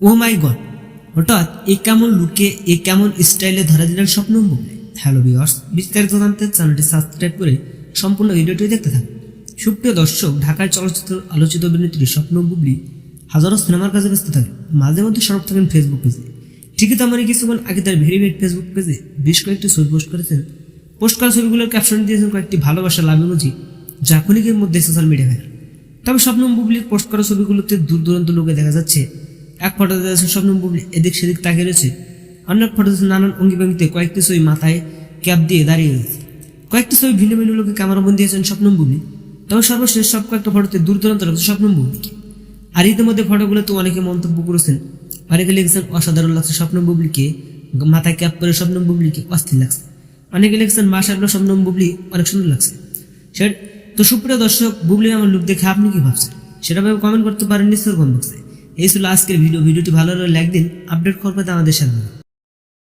ও মাই god হঠাৎ এ কেমন লুকে এ কেমন স্টাইলে ধরা দিলেন স্বপ্ন বুবলি হ্যালো ভিওয়ার্স বিস্তারিত জানতে চ্যানেলটি সাবস্ক্রাইব করে সম্পূর্ণ ভিডিওটি দেখতে থাকুন। সুপ্রিয় দর্শক, ঢাকার চলচ্চিত্র আলোচিত অভিনেত্রী স্বপ্ন বুবলি হাজারো সিনেমার কাজে ব্যস্ত থাকে। মাঝে মধ্যে সরব থাকেন ফেসবুক পেজে ঠিকই তেমনই কিছুক্ষণ আগে তার ভেরিফাইড ফেসবুক পেজে বেশ কয়েকটি ছবি পোস্ট করেছেন। পোস্ট করা ছবিগুলোর ক্যাপশন দিয়েছেন কয়েকটি ভালোবাসা লাভ ইমোজি যা ক্ষণিকের মধ্যে সোশ্যাল মিডিয়া ভাইরাল তবে স্বপ্ন বুবলির পোস্ট করা ছবিগুলোতে দূর দূরান্ত লোকে দেখা যাচ্ছে এক ফটোতে দেখা স্বপ্নম বুবলি এদিক সেদিক তাকিয়ে রয়েছে। অন্য এক ফটোতে নানান অঙ্গি ভঙ্গিতে কয়েকটি ছবি মাথায় ক্যাপ দিয়ে দাঁড়িয়ে রয়েছে। কয়েকটি ছবি ভিন্ন ভিন্ন লোকে ক্যামেরাবন্দি দিয়েছেন স্বপ্নম বুবলি তবে সর্বশেষ সব কয়েকটা ফটোতে দূর দূরান্ত লাগছে স্বপ্নম বুবলিকে আর ইতিমধ্যে ফটোগুলোতে অনেকে মন্তব্য করেছেন অনেকে লিখেছেন, অসাধারণ লাগছে স্বপ্ন বুবলিকে মাথায় ক্যাপ করে স্বপ্ন বুবলিকে অস্থির লাগছে। অনেকে লিখেছেন মাসাগুলো স্বপ্ন বুবলি অনেক সুন্দর লাগছে। সে তো সুপ্রিয় দর্শক বুবলির আমার লুক দেখে আপনি কি ভাবছেন? সেটা ভাবে কমেন্ট করতে পারেন নিশ্চয় কমেন্ট বক্সে এই ছিল আজকের ভিডিও। ভিডিওটি ভালো লাগলে লাইক দিন আপডেট করবে আমাদের সাথে